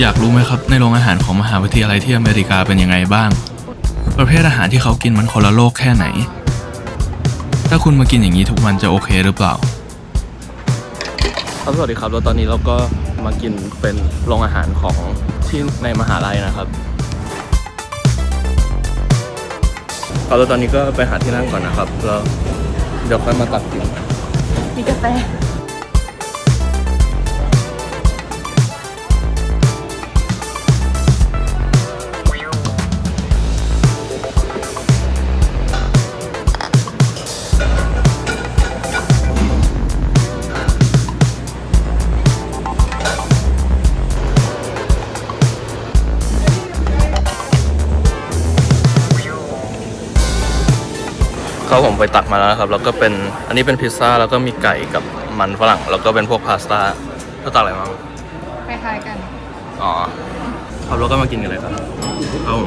อยากรู้ไหมครับ ในโรงอาหารของมหาวิทยาลัยที่อเมริกาเป็นยังไงบ้าง ประเภทอาหารที่เขากินมันคนละโลกแค่ไหน ถ้าคุณมากินอย่างนี้ทุกวันจะโอเคหรือเปล่า ครับสวัสดีครับแล้วตอนนี้เราก็มากินเป็นโรงอาหารของที่ในมหาลัยนะครับเอาแล้วตอนนี้ก็ไปหาที่นั่งก่อนนะครับแล้วเดี๋ยวค่อยมาตักกินมีกาแฟ เขาผมไปตักมาแล้วนะครับ แล้วก็เป็นอันนี้เป็นพิซซ่าแล้วก็มีไก่กับมันฝรั่ง แล้วก็เป็นพวกพาสต้าก็ตักอะไรมาคล้ายๆกัน อ๋อครับแล้วก็มากินกันเลยครับเอา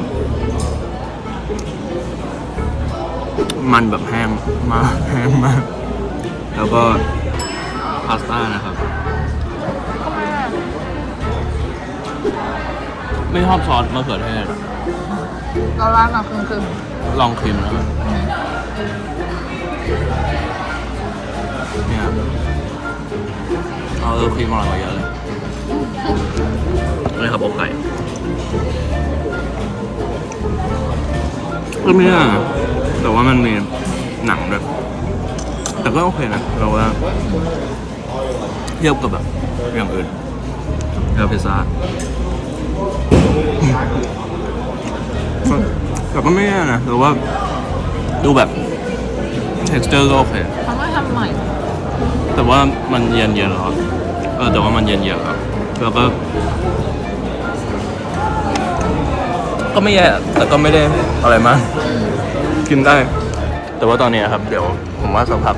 มันแบบแห้งมากแห้งมาก แล้วก็พาสต้านะครับ ไม่ชอบซอสมะเขือเทศเราล้างมาครึ่งครึ่งลองชิมนะครับ เนี่ยเอาเออครีมอร่อยกว่าเยอะเลยนี่ครับอกไก่ก็ไม่ได้นะแต่ว่ามันมีหนังด้วย แต่ก็โอเคนะเราว่าเทียบกับแบบอย่างอื่นแล้วพิซซ่าแต่ก็ไม่แย่นะแต่ว่าดูแบบ texture ก็โอเค เขาไม่ทำใหม่ แต่ว่ามันเย็นเย็นๆแล้วเออแต่ว่ามันเย็นเย็นๆแล้วแล้วก็ ก็ไม่แย่แต่ก็ไม่ได้อะไรมาก กินได้ แต่ว่าตอนนี้ครับ เดี๋ยวผมว่าสักพัก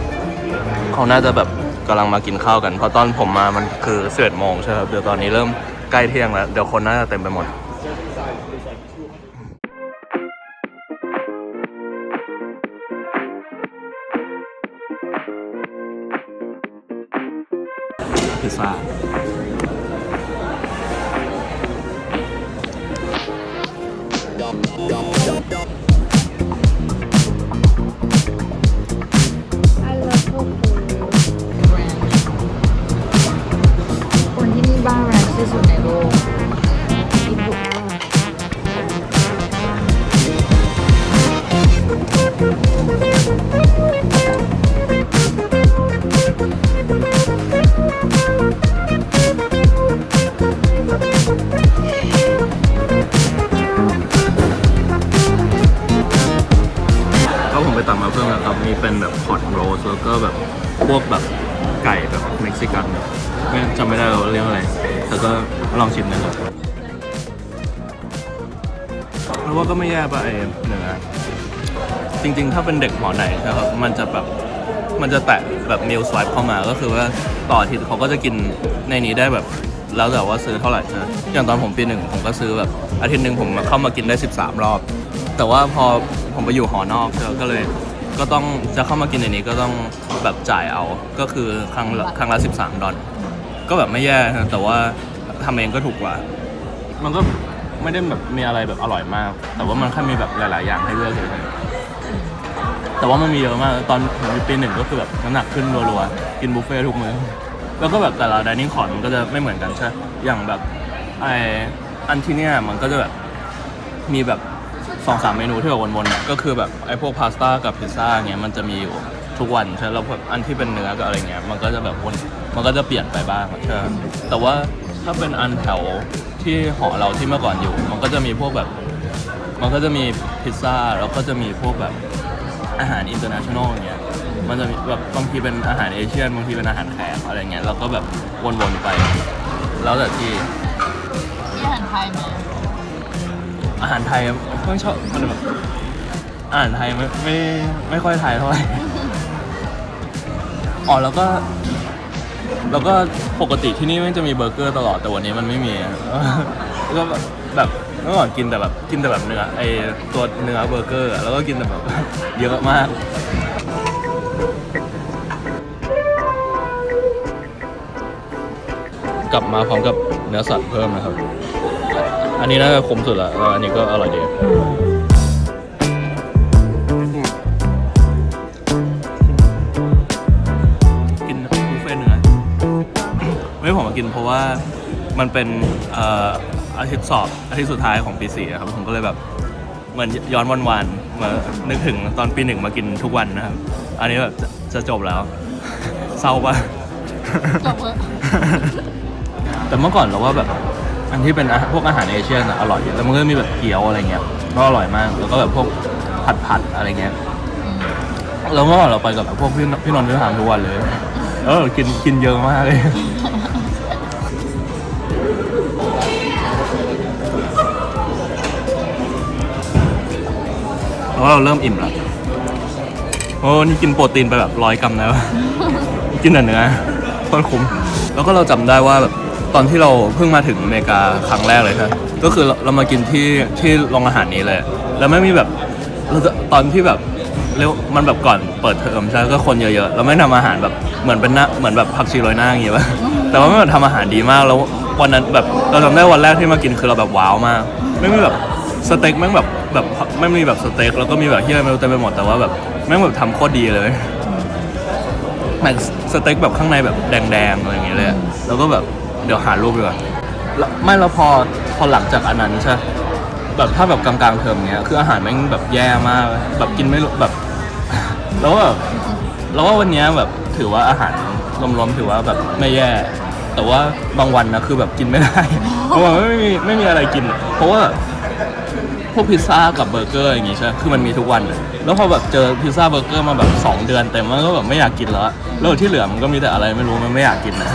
เขาน่าจะแบบกำลังมากินข้าวกัน เพราะตอนผมมามันคือเสิบโมงใช่ไหมครับเดี๋ยวตอนนี้เริ่มใกล้เที่ยงแล้ว เดี๋ยวคนน่าจะเต็มไปหมด พิ เป็นแบบพอตโรสแล้วก็แบบพวกแบบไก่แบบเม็กซิกันไม่จำไม่ได้ว่าเรียกว่าอะไรแต่ก็ลองชิมนะครับแล้วว่าก็ไม่แย่ป่ะไอ้เนื้อจริงๆ ถ้าเป็นเด็กหอไหนนะครับ มันจะแบบมันจะแตะแบบมิลสไวป์เข้ามาก็คือว่าต่ออาทิตย์เขาก็จะกินในนี้ได้แบบแล้วแต่ว่าซื้อเท่าไหร่นะอย่างตอนผมปีหนึ่งผมก็ซื้อแบบอาทิตย์หนึ่งผมเข้ามากินได้ 13 รอบ แต่ว่าพอผมไปอยู่หอนอกใช่ไหมก็เลย ก็ต้องจะเข้ามากินในนี้ก็ต้องแบบจ่ายเอาก็คือครั้งละครั้งละ 13 ดอลก็แบบไม่แย่นะแต่ว่าทำเองก็ถูกกว่า มันก็ไม่ได้แบบมีอะไรแบบอร่อยมาก แต่ว่ามันแค่มีแบบหลาย ๆ อย่างให้เลือกเลยแต่ว่ามันมีเยอะมากตอนผมอยู่ปีหนึ่งก็คือแบบน้ำหนักขึ้นรัวๆกินบุฟเฟ่ต์ทุกมื้อแล้วก็แบบแต่ละดิเนิ่งคอร์มันก็จะไม่เหมือนกันใช่อย่างแบบไออันที่เนี้ยมันก็จะแบบมีแบบ สองสามเมนูที่แบบวนๆเนี่ยก็คือแบบไอพวกพาสต้ากับพิซซ่าเงี้ยมันจะมีอยู่ทุกวันใช่แล้วแบบอันที่เป็นเนื้อกับอะไรเงี้ยมันก็จะแบบวนมันก็จะเปลี่ยนไปบ้างใช่แต่ว่าถ้าเป็นอันแถวที่หอเราที่เมื่อก่อนอยู่ มันก็จะมีพวกแบบ มันก็จะมีพิซซ่าแล้วก็จะมีพวกแบบอาหารอินเตอร์เนชั่นแนลเงี้ยมันจะมีแบบบางทีเป็นอาหารเอเชียนบางทีเป็นอาหารแขกอะไรเงี้ยเราก็แบบวนๆไป แล้วแต่ที่นี่อาหารไทยไหม อาหารไทยไม่ชอบมันแบบอาหารไทยไม่ไม่ไม่ค่อยไทยเท่าไหร่อ๋อแล้วก็ แล้วก็ปกติที่นี่มันจะมีเบอร์เกอร์ตลอดแต่วันนี้มันไม่มีแล้วก็แบบเมื่อก่อนกินแต่แบบกินแต่แบบเนื้อไอตัวเนื้อเบอร์เกอร์แล้วก็กินแต่แบบเยอะมากกลับมาพร้อมกับเนื้อสัตว์เพิ่มนะครับ อันนี้น่าจะคุ้มสุดละแล้วอันนี้ก็อร่อยดีกินบุฟเฟ่ต์เนื้อไม่ผมมากินเพราะว่ามันเป็นเอ่ออาทิตย์สอบอาทิตย์สุดท้ายของปีสี่อะครับผมก็เลยแบบเหมือนย้อนวันวานๆมานึกถึงตอนปีหนึ่งมากินทุกวันนะครับ อันนี้แบบจะจะจบแล้ว เศร้าปะจบเถอะแต่เมื่อก่อนเราว่าแบบ อันที่เป็นพวกอาหารเอเชียนอะอร่อยแล้วมันก็มีแบบเกี๊ยวอะไรเงี้ยก็อร่อยมากแล้วก็แบบพวกผัดผัดๆอะไรเงี้ยแล้วเมื่อก่อนเราไปกับแบบพวกพี่นพี่นนท์พี่ถามทุกวันเลยเออกินกินเยอะมากเลยเพราะเราเริ่มอิ่มแล้วโอ้นี่กินโปรตีนไปแบบร้อยกรัมแล้ว กินแต่เนื้อคตรคุ้มแล้วก็เราจำได้ว่าแบบ ตอนที่เราเพิ่งมาถึงอเมริกาครั้งแรกเลยครับก็คือเราเรามากินที่ที่โรงอาหารนี้เลย แล้วไม่มีแบบเราจะตอนที่แบบเร็วมันแบบก่อนเปิดเทอมใช่ไหมก็คนเยอะๆเราไม่ทำอาหารแบบเหมือนเป็นหน้าเหมือนแบบผักชีโรยหน้าอย่างเงี้ยป่ะแต่ว่าไม่แบบทำอาหารดีมากแล้ววันนั้นแบบเราจำได้วันแรกที่มากินคือเราแบบว้าวมากไม่มีแบบสเต็กแม่งแบบแบบไม่มีแบบสเต็กแล้วก็มีแบบที่อะไรไม่รู้เต็มไปหมดแต่ว่าแบบแม่งแบบทำโคตรดีเลยแม็กสเต็กแบบข้างในแบบแดงๆอะไรอย่างเงี้ยเลยอะแล้วก็แบบ เดี๋ยวหารูปดีกว่าแล้วไม่แล้วพอพอหลังจากอันนั้นใช่ แบบถ้าแบบกลางๆเทอมเนี้ยคืออาหารแม่งแบบแย่มาก แบบกินไม่แบบ แล้วแบบแล้วว่าวันเนี้ยแบบถือว่าอาหารรวมๆถือว่าแบบไม่แย่ แต่ว่าบางวันนะคือแบบกินไม่ได้ เพราะว่าไม่มีไม่มีอะไรกิน เพราะว่าพวกพิซซ่ากับเบอร์เกอร์อย่างงี้ใช่ คือมันมีทุกวันเลยแล้วพอแบบเจอพิซซ่าเบอร์เกอร์มาแบบ 2 เดือนเต็มมันก็แบบไม่อยากกินแล้ว แล้วที่เหลือมันก็มีแต่อะไรไม่รู้มันไม่อยากกินนะ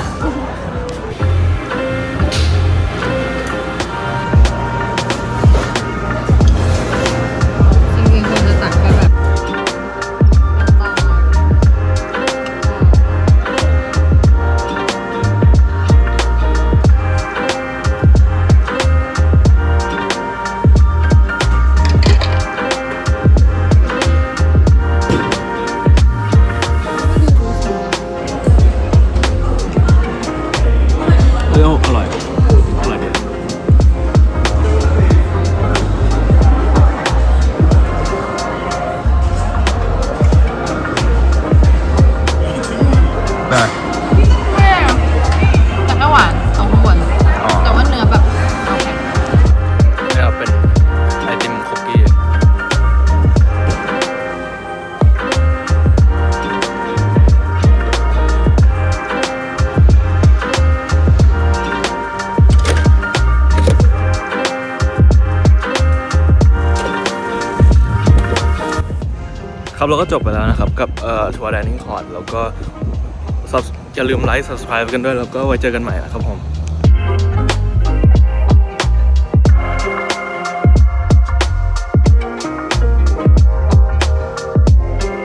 ครับเราก็จบไปแล้วนะครับ กับเอ่อทัวร์แดนนิ่งคอร์ดแล้วก็อย่าลืมไลค์ subscribe กันด้วย แล้วก็ไว้เจอกันใหม่นะครับผม